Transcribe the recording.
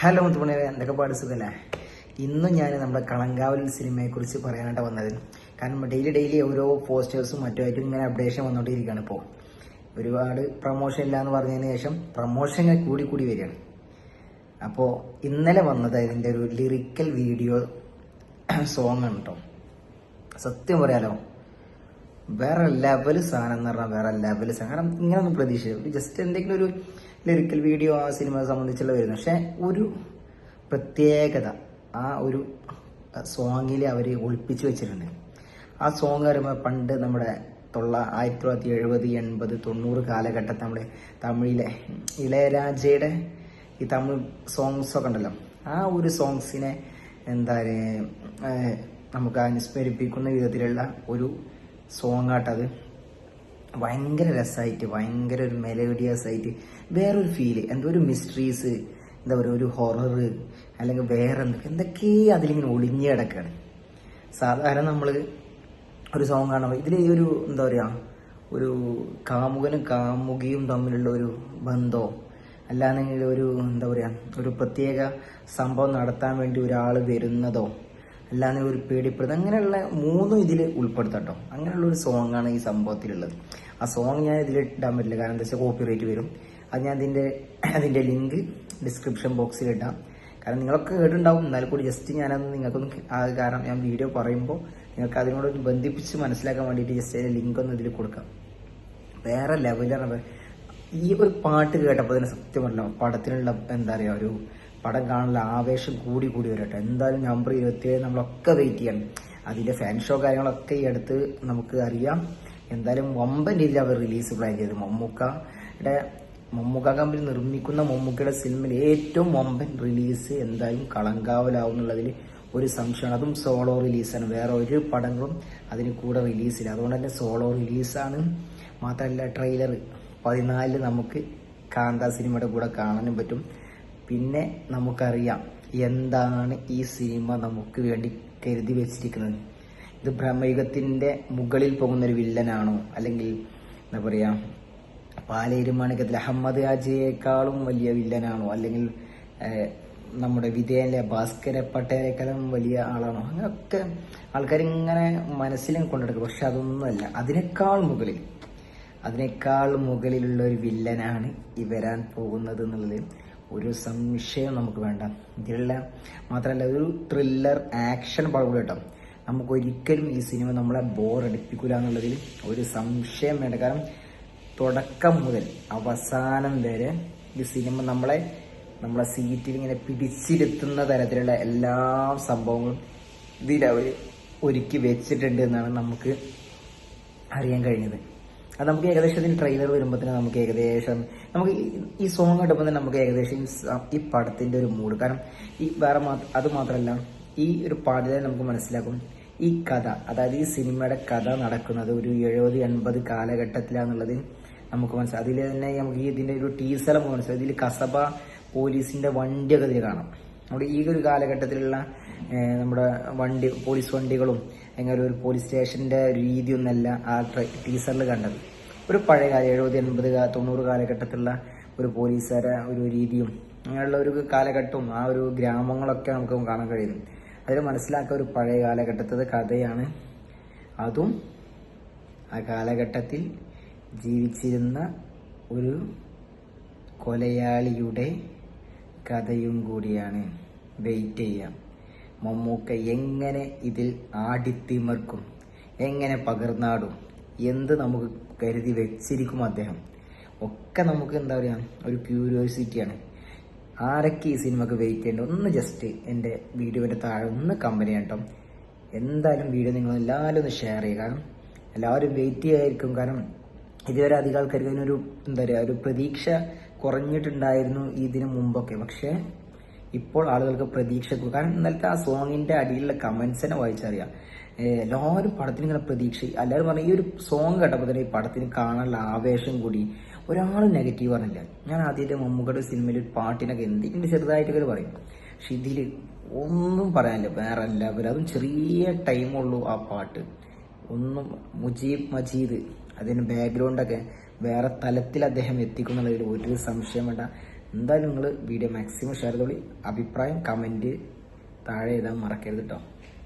Hello മുത്തുമണിയെ എന്തൊക്കെ പാട് സുഖല്ലേ ഇന്നും ഞാൻ നമ്മുടെ കളങ്കാവൽ സിനിമയെക്കുറിച്ച് പറയാനായിട്ട് വന്നത്. കാരണം ഡെയിലി ഡെയിലി ഓരോ പോസ്റ്റേഴ്സും മറ്റുമായിട്ടും ഇങ്ങനെ അപ്ഡേഷൻ വന്നുകൊണ്ടിരിക്കുകയാണ് ഇപ്പോൾ ഒരുപാട് പ്രൊമോഷൻ ഇല്ല എന്ന് പറഞ്ഞതിന് ശേഷം പ്രൊമോഷൻ കൂടി കൂടി വരികയാണ്. അപ്പോൾ ഇന്നലെ വന്നത് ഇതിന്റെ ഒരു ലിറിക്കൽ വീഡിയോ സോങ് ആണ് കേട്ടോ സത്യം പറയാലോ വേറെ ലെവൽ സാധനം എന്ന് പറഞ്ഞാൽ വേറെ ലെവൽ സാധനം. കാരണം ഇങ്ങനൊന്നും പ്രതീക്ഷിച്ചു ജസ്റ്റ് എന്തെങ്കിലും ഒരു ലിറിക്കൽ വീഡിയോ ആ സിനിമയെ സംബന്ധിച്ചുള്ള വരുന്നു പക്ഷെ ഒരു പ്രത്യേകത ആ ഒരു സോങ്ങിൽ അവർ ഒളിപ്പിച്ചു വെച്ചിട്ടുണ്ട്. ആ സോങ് വരുമ്പോൾ പണ്ട് നമ്മുടെ തൊള്ള ആയിരത്തി തൊള്ളായിരത്തി എഴുപത് എൺപത് തൊണ്ണൂറ് കാലഘട്ടത്തിൽ നമ്മുടെ തമിഴിലെ ഇളയരാജയുടെ ഈ തമിഴ് സോങ്സ് ഒക്കെ ഉണ്ടല്ലോ. ആ ഒരു സോങ്സിനെ എന്താ നമുക്ക് അനുസ്മരിപ്പിക്കുന്ന വിധത്തിലുള്ള ഒരു സോങ് ആട്ടത്. ഭയങ്കര രസമായിട്ട് ഭയങ്കര ഒരു മെലോഡിയസ് ആയിട്ട് വേറൊരു ഫീൽ എന്തോ ഒരു മിസ്റ്ററീസ് എന്താ പറയുക ഒരു ഹൊറർ അല്ലെങ്കിൽ വേറെ എന്തൊക്കെ എന്തൊക്കെ അതിലിങ്ങനെ ഒളിഞ്ഞു കിടക്കുകയാണ് സാധാരണ നമ്മൾ ഒരു സോങ് കാണുമ്പോൾ ഇതിൽ ഒരു എന്താ പറയുക ഒരു കാമുകനും കാമുകിയും തമ്മിലുള്ള ഒരു ബന്ധമോ അല്ലാന്നെങ്കിൽ ഒരു എന്താ പറയുക ഒരു പ്രത്യേക സംഭവം നടത്താൻ വേണ്ടി ഒരാൾ വരുന്നതോ അല്ലാതെ ഒരു പേടിപ്പെടുന്നത് അങ്ങനെയുള്ള മൂന്നും ഇതിൽ ഉൾപ്പെടുത്തട്ടോ അങ്ങനെയുള്ള ഒരു സോങ് ആണ് ഈ സംഭവത്തിലുള്ളത്. ആ സോങ് ഞാൻ ഇതിൽ ഇടാൻ പറ്റില്ല. കാരണം എന്താ വെച്ചാൽ കോപ്പി റേറ്റ് വരും. അത് ഞാൻ അതിന്റെ അതിന്റെ ലിങ്ക് ഡിസ്ക്രിപ്ഷൻ ബോക്സിൽ ഇടാം. കാരണം നിങ്ങളൊക്കെ കേട്ടിട്ടുണ്ടാവും. എന്നാലും കൂടി ജസ്റ്റ് ഞാനത് നിങ്ങൾക്കൊന്ന് കാരണം ഞാൻ വീഡിയോ പറയുമ്പോൾ നിങ്ങൾക്ക് അതിനോട് ബന്ധിപ്പിച്ച് മനസ്സിലാക്കാൻ വേണ്ടിയിട്ട് ജസ്റ്റ് അതിന്റെ ലിങ്ക് ഒന്ന് ഇതിൽ കൊടുക്കാം. വേറെ ലെവലാണ് ഈ ഒരു പാട്ട് കേട്ടപ്പോൾ തന്നെ സത്യം പറഞ്ഞ പടത്തിനുള്ള എന്താ പറയുക ഒരു പടം കാണാനുള്ള ആവേശം കൂടി കൂടി വരട്ടെ. എന്തായാലും നവംബർ ഇരുപത്തിയേഴ് നമ്മളൊക്കെ വെയിറ്റ് ചെയ്യണം. അതിന്റെ ഫാൻ ഷോ കാര്യങ്ങളൊക്കെ ഈ അടുത്ത് നമുക്ക് അറിയാം. എന്തായാലും വമ്പൻ രീതിയിൽ അവർ റിലീസ് പ്ലാൻ ചെയ്തു. മമ്മൂക്കയുടെ മമ്മൂക്ക കമ്പനി നിർമ്മിക്കുന്ന മമ്മൂക്കയുടെ സിനിമയിൽ ഏറ്റവും വമ്പൻ റിലീസ് എന്തായാലും കളങ്കാവലാവും എന്നുള്ളതിൽ ഒരു സംശയമാണ്. അതും സോളോ റിലീസാണ് വേറെ ഒരു പടങ്ങളും അതിന് കൂടെ റിലീസില്ല അതുകൊണ്ട് തന്നെ സോളോ റിലീസാണ് മാത്രമല്ല ട്രെയിലർ പതിനാലിൽ നമുക്ക് കാന്ത സിനിമയുടെ കൂടെ കാണാനും പറ്റും. പിന്നെ നമുക്കറിയാം എന്താണ് ഈ സിനിമ നമുക്ക് വേണ്ടി കരുതി വെച്ചിരിക്കുന്നത്. ഇത് ബ്രഹ്മയുഗത്തിന്റെ മുകളിൽ പോകുന്ന ഒരു വില്ലനാണോ? അല്ലെങ്കിൽ എന്താ പറയാ പാലേരുമാണിക്കത്തിൽ അഹമ്മദ് ഹാജിയേക്കാളും വലിയ വില്ലനാണോ? അല്ലെങ്കിൽ നമ്മുടെ വിധേയനിലെ ഭാസ്കര പട്ടേലേക്കാളും വലിയ ആളാണോ? അങ്ങനെയൊക്കെ ആൾക്കാർ ഇങ്ങനെ മനസ്സിലും കൊണ്ടെടുക്കും. പക്ഷെ അതൊന്നുമല്ല. അതിനേക്കാൾ മുകളിൽ അതിനേക്കാൾ മുകളിലുള്ള ഒരു വില്ലനാണ് ഈ വരാൻ പോകുന്നത് എന്നുള്ളത് ഒരു സംശയം നമുക്ക് വേണ്ട. ഇതിലുള്ള മാത്രമല്ല ഒരു ത്രില്ലർ ആക്ഷൻ പടം കൂടെ കേട്ടോ. നമുക്ക് ഒരിക്കലും ഈ സിനിമ നമ്മളെ ബോറടിപ്പിക്കില്ല എന്നുള്ളതിൽ ഒരു സംശയം വേണ്ട. കാരണം തുടക്കം മുതൽ അവസാനം വരെ ഈ സിനിമ നമ്മളെ നമ്മളെ സീറ്റിൽ ഇങ്ങനെ പിടിച്ചിരുത്തുന്ന തരത്തിലുള്ള എല്ലാ സംഭവങ്ങളും ഇതിൽ അവർ ഒരുക്കി വെച്ചിട്ടുണ്ട് എന്നാണ് നമുക്ക് അറിയാൻ കഴിഞ്ഞത്. അത് നമുക്ക് ഏകദേശം ഇതിന് ട്രെയിലർ വരുമ്പോൾ തന്നെ നമുക്ക് ഏകദേശം നമുക്ക് ഈ- സോങ് ഇടുമ്പോൾ തന്നെ നമുക്ക് ഏകദേശം ഈ പടത്തിന്റെ ഒരു മൂഡ് കാരണം ഈ വേറെ അത് മാത്രമല്ല ഈ ഒരു പാട്ടിലെ നമുക്ക് മനസ്സിലാക്കും. ഈ കഥ അതായത് ഈ സിനിമയുടെ കഥ നടക്കുന്നത് ഒരു എഴുപത് എൺപത് കാലഘട്ടത്തിലാണെന്നുള്ളത് നമുക്ക് മനസ്സിലാവും അതിൽ തന്നെ നമുക്ക് ഈ ഇതിന്റെ ഒരു ടീസർ നമുക്ക് മനസ്സിലാവും ഇതിൽ കസബ പോലീസിന്റെ വണ്ടിയൊക്കെ ഇതിൽ കാണാം. നമ്മുടെ ഈ ഒരു കാലഘട്ടത്തിലുള്ള നമ്മുടെ വണ്ടി പോലീസ് വണ്ടികളും അങ്ങനെ ഒരു പോലീസ് സ്റ്റേഷന്റെ രീതിയൊന്നല്ല ആ ടീസറിൽ കണ്ടത്. ഒരു പഴയ കാലം എഴുപത് എൺപത് തൊണ്ണൂറ് കാലഘട്ടത്തിലുള്ള ഒരു പോലീസുകാരെ ഒരു രീതിയും അങ്ങനെയുള്ള ഒരു കാലഘട്ടവും ആ ഒരു ഗ്രാമങ്ങളൊക്കെ നമുക്ക് കാണാൻ കഴിയുന്നു. അതിൽ മനസ്സിലാക്കുക ഒരു പഴയ കാലഘട്ടത്തിലെ കഥയാണ് അതും ആ കാലഘട്ടത്തിൽ ജീവിച്ചിരുന്ന ഒരു കൊലയാളിയുടെ കഥയും കൂടിയാണ്. വെയിറ്റ് ചെയ്യാം. മമ്മൂക്ക എങ്ങനെ ഇതിൽ ആടിത്തിമർക്കും? എങ്ങനെ പകർന്നാടും? എന്ത് നമുക്ക് കരുതി വെച്ചിരിക്കും അദ്ദേഹം? ഒക്കെ നമുക്ക് എന്താ പറയുക ഒരു ക്യൂരിയോസിറ്റിയാണ് ആരൊക്കെ ഈ സിനിമക്ക് വെയിറ്റ് ചെയ്യേണ്ട? ഒന്ന് ജസ്റ്റ് എന്റെ വീഡിയോയുടെ താഴെ ഒന്ന് കമ്പനി കേട്ടോ. എന്തായാലും വീഡിയോ നിങ്ങൾ എല്ലാവരും ഒന്ന് ഷെയർ ചെയ്യുക. കാരണം എല്ലാവരും വെയിറ്റ് ചെയ്യായിരിക്കും. കാരണം ഇതുവരെ അധികം ആൾക്കാർക്ക് അതിനൊരു എന്താ പറയുക ഒരു പ്രതീക്ഷ കുറഞ്ഞിട്ടുണ്ടായിരുന്നു ഇതിനു മുമ്പൊക്കെ. പക്ഷേ ഇപ്പോൾ ആളുകൾക്ക് പ്രതീക്ഷ കാരണം ഇന്നലത്തെ ആ സോങ്ങിന്റെ അടിയിലുള്ള കമന്റ്സ് തന്നെ വായിച്ചറിയാം. എല്ലാവരും പടത്തിന് ഇങ്ങനെ പ്രതീക്ഷ എല്ലാവരും പറഞ്ഞ ഈ ഒരു സോങ് കേട്ടപ്പോൾ തന്നെ ഈ പടത്തിന് കാണാനുള്ള ആവേശം കൂടി. ഒരാളും നെഗറ്റീവ് പറഞ്ഞില്ല. ഞാൻ ആദ്യത്തെ മമ്മൂക്കയുടെ സിനിമയിൽ ഒരു പാട്ടിനൊക്കെ എന്തെങ്കിലും ചെറുതായിട്ടൊക്കെ പറയും. പക്ഷെ ഇതിൽ ഒന്നും പറയാനില്ല. വേറെ എല്ലാവരും അതും ചെറിയ ടൈമുള്ളൂ ആ പാട്ട്. ഒന്നും മുജീബ് മജീദ് അതിന് ബാക്ക്ഗ്രൗണ്ടൊക്കെ വേറെ തലത്തിൽ അദ്ദേഹം എത്തിക്കുന്നുള്ളതിൽ ഒരു സംശയം വേണ്ട. എന്തായാലും നിങ്ങൾ വീഡിയോ മാക്സിമം ഷെയർ ചെയ്തോളി. അഭിപ്രായം കമന്റ് താഴെ എഴുതാൻ മറക്കരുത് കേട്ടോ